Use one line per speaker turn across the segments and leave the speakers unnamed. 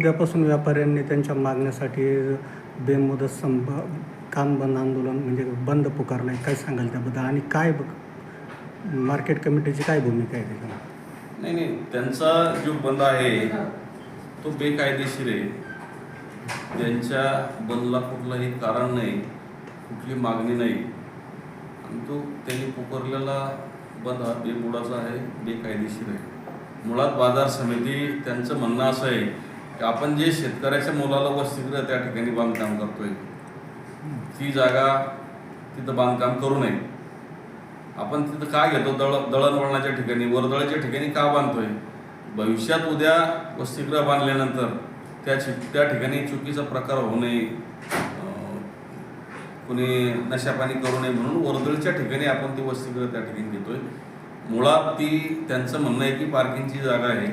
उद्यापासून व्यापाऱ्यांनी त्यांच्या मागण्यासाठी बेमुदत संप काम बंद आंदोलन म्हणजे बंद पुकारलं आहे काय सांगाल त्याबद्दल? आणि काय मार्केट कमिटीची काय भूमिका आहे त्याच्यामध्ये?
नाही नाही. त्यांचा जो बंद आहे तो बेकायदेशीर आहे. त्यांच्या बंदला कुठलंही कारण नाही कुठली मागणी नाही आणि तो त्यांनी पुकारलेला बंद हा बेबुडाचा आहे बेकायदेशीर आहे. मुळात बाजार समिती त्यांचं म्हणणं असं आहे की आपण जे शेतकऱ्याच्या मुलाला वसतिगृह त्या ठिकाणी बांधकाम करतोय. ती जागा तिथं बांधकाम करू नये. आपण तिथं का घेतो? दळ दळणवळणाच्या ठिकाणी वर्दळाच्या ठिकाणी का बांधतोय? भविष्यात उद्या वसतिगृह बांधल्यानंतर त्या त्या ठिकाणी चुकीचा प्रकार होऊ नये. कुणी नशापाणी करू नये म्हणून वर्दळीच्या ठिकाणी आपण ती वसतिगृह त्या ठिकाणी घेतोय. मुळात ती त्यांचं म्हणणं आहे की पार्किंगची जागा आहे.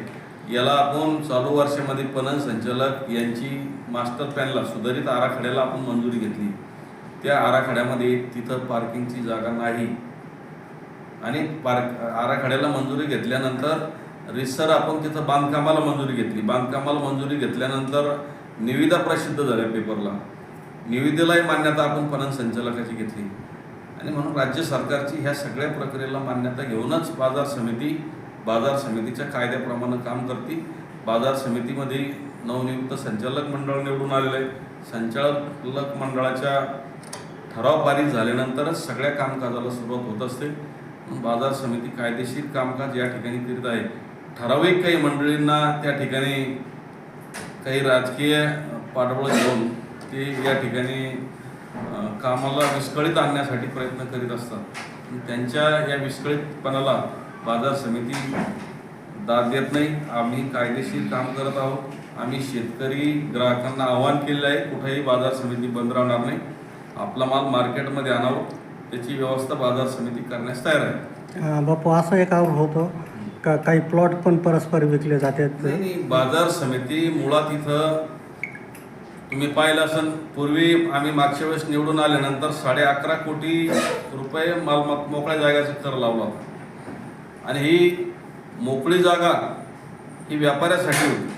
याला आपण चालू वर्षामध्ये पणन संचालक यांची मास्टर प्लॅनला सुधारित आराखड्याला आपण मंजुरी घेतली. त्या आराखड्यामध्ये तिथं पार्किंगची जागा नाही. आणि पार्क आराखड्याला मंजुरी घेतल्यानंतर रिसर आपण तिथं बांधकामाला मंजुरी घेतली. बांधकामाला मंजुरी घेतल्यानंतर निविदा प्रसिद्ध झाल्या पेपरला. निविदेलाही मान्यता आपण पणन संचालकाची घेतली. आणि म्हणून राज्य सरकारची ह्या सगळ्या प्रक्रियेला मान्यता घेऊनच बाजार समिती बाजार समितीच्या कायद्याप्रमाणे काम करते बाजार समितीमध्ये नवनियुक्त संचालक मंडळ निवडून आलेलं आहे संचालक मंडळाच्या ठराव पारित झाल्यानंतरच सगळ्या कामकाजाला सुरुवात होत असते. बाजार समिती कायदेशीर कामकाज या ठिकाणी करीत आहे. ठराविक काही मंडळींना त्या ठिकाणी काही राजकीय पाठबळ घेऊन ते या ठिकाणी कामाला विस्कळीत आणण्यासाठी प्रयत्न करीत असतात. त्यांच्या या विस्कळीतपणाला बाजार समिती दाद देत नाही. आम्ही कायदेशीर काम करत आहोत. आम्ही शेतकरी ग्राहकांना आवाहन केलेलं आहे कुठेही बाजार समिती बंद राहणार नाही. आपला माल मार्केटमध्ये आणावं. त्याची व्यवस्था बाजार समिती करण्यास तयार आहे.
बापू असं एक आरोप होतो. का काही प्लॉट पण परस्पर विकले जातात?
नाही, बाजार समिती मुळात इथं तुम्ही पाहिलं असेल पूर्वी आम्ही मागच्या वेळेस निवडून आल्यानंतर साडे अकरा कोटी रुपये मालमत्ता मोकळ्या जागेचा कर लावला होता. आणि ही मोकळी जागा ही व्यापाऱ्यासाठी होती.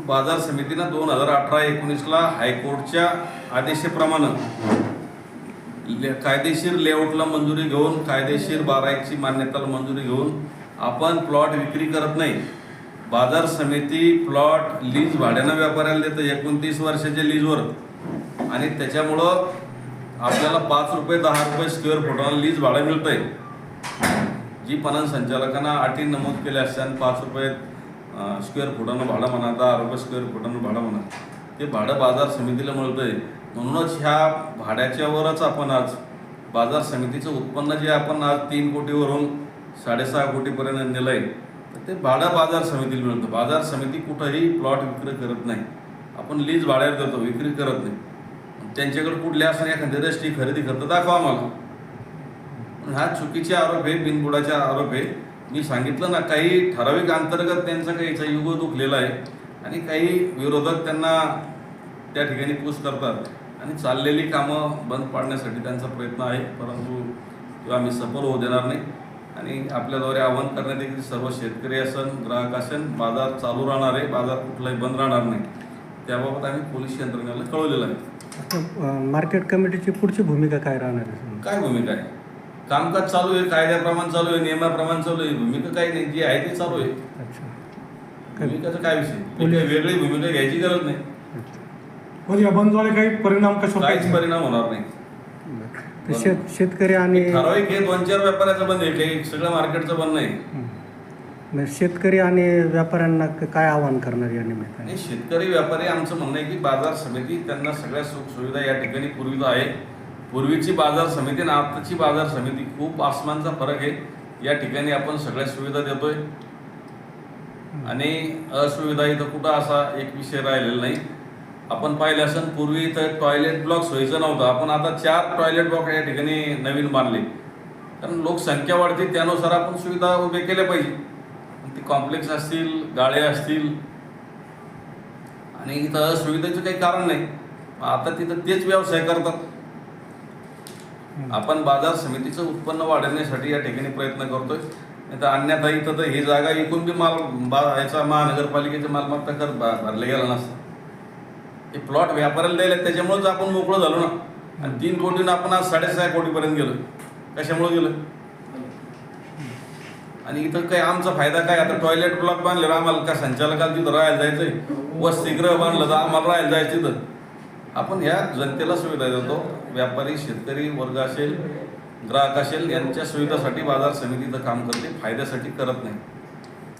बाजार समितीनं दोन हजार अठरा एकोणीसला हायकोर्टच्या आदेशाप्रमाणे ले- कायदेशीर लेआउटला मंजुरी घेऊन कायदेशीर बारायची मान्यताला मंजुरी घेऊन आपण प्लॉट विक्री करत नाही. बाजार समिती प्लॉट लीज भाड्यानं व्यापाऱ्याला देतं एकोणतीस वर्षाच्या लीजवर. आणि त्याच्यामुळं आपल्याला पाच रुपये दहा रुपये स्क्वेअर फुटाला लीज भाडं मिळतंय. जी पणन संचालकांना अटी नमूद केल्या असताना पाच रुपये स्क्वेअर फुटानं भाडं म्हणा दहा रुपये स्क्वेअर फुटानं भाडं म्हणा ते भाडं बाजार समितीला मिळतं आहे म्हणूनच ह्या भाड्याच्यावरच आपण आज बाजार समितीचं उत्पन्न जे आपण आज तीन कोटीवरून साडेसहा कोटीपर्यंत नेलं आहे तर ते भाडं बाजार समितीला मिळतं. बाजार समिती कुठंही प्लॉट विक्री करत नाही. आपण लीज भाड्यावर देतो विक्री करत नाही. त्यांच्याकडे कुठल्या असं एखाद्या रजिस्ट्री खरेदी करतं दाखवा आम्हाला. हा चुकीचे आरोप आहे बिनबुडाचे आरोप आहे मी सांगितलं ना काही ठराविक अंतर्गत त्यांचा काही याचा युग दुखलेला आहे आणि काही विरोधक त्यांना त्या ठिकाणी पूस करतात. आणि चाललेली कामं बंद पाडण्यासाठी त्यांचा प्रयत्न आहे परंतु तो आम्ही सफल होऊ देणार नाही. आणि आपल्याद्वारे आवाहन करण्यात येईल सर्व शेतकरी असन ग्राहक असन बाजार चालू राहणार आहे बाजार कुठलाही बंद राहणार नाही. त्याबाबत आम्ही पोलीस यंत्रणेला कळवलेलं आहे.
मार्केट कमिटीची पुढची भूमिका काय राहणार आहे?
काय भूमिका आहे? कामकाज चालू आहे कायद्याप्रमाणे चालू आहे नियमाप्रमाणे चालू आहे भूमिका काही नाही जी आहे ती चालू आहे. भूमिकाचा काय विषय? वेगळी भूमिका घ्यायची गरज नाही.
म्हणजे या काही परिणाम कशा
काहीच परिणाम होणार नाही.
तर शेत शेतकरी आणि
ठराविक हे दोन चार व्यापाऱ्याचं बंद आहे काही सगळं मार्केटचं बंद नाही.
म्हणजे शेतकरी आणि व्यापाऱ्यांना क- काय आवाहन करणार या निमित्ताने?
आणि शेतकरी व्यापारी आमचं म्हणणं आहे की बाजार समिती त्यांना सगळ्या सुख सुविधा या ठिकाणी पूर्वीच आहे. पूर्वीची बाजार समिती आणि आताची बाजार समिती खूप आसमानचा फरक आहे. या ठिकाणी आपण सगळ्या सुविधा देतोय. आणि असुविधा इथं कुठं असा एक विषय राहिलेला नाही. आपण पाहिलं असेल पूर्वी इथं टॉयलेट ब्लॉक सोयीचं नव्हतं. आपण आता चार टॉयलेट ब्लॉक या ठिकाणी नवीन बांधले. कारण लोकसंख्या वाढते त्यानुसार आपण सुविधा उभे केल्या पाहिजे. ते कॉम्प्लेक्स असतील गाळे असतील आणि इथं असुविधेचं काही कारण नाही. आता तिथं तेच व्यवसाय करतात. आपण बाजार समितीचं उत्पन्न वाढवण्यासाठी या ठिकाणी प्रयत्न करतोय. नाही तर अन्यथा इथं तर ही जागा एकूण बी माल बा याचा महानगरपालिकेची मालमत्ता कर भरले गेला नसतं. हे प्लॉट व्यापाऱ्याला द्यायला त्याच्यामुळेच आपण मोकळं झालो ना. आणि तीन कोटीनं आपण आज साडेसहा कोटीपर्यंत गेलो. कशामुळे गेलो? आणि इथं काय आमचा फायदा काय? आता टॉयलेट ब्लॉक बांधले आम्हाला का संचालकाला तिथं राहायला जायचंय? वसतिगृह बांधलं तर आम्हाला राहायला जायचं तिथं. आपण ह्या जनतेला सुविधा देतो. व्यापारी शेतकरी वर्ग असेल ग्राहक असेल यांच्या सुविधासाठी बाजार समिती काम करते. फायद्यासाठी करत नाही.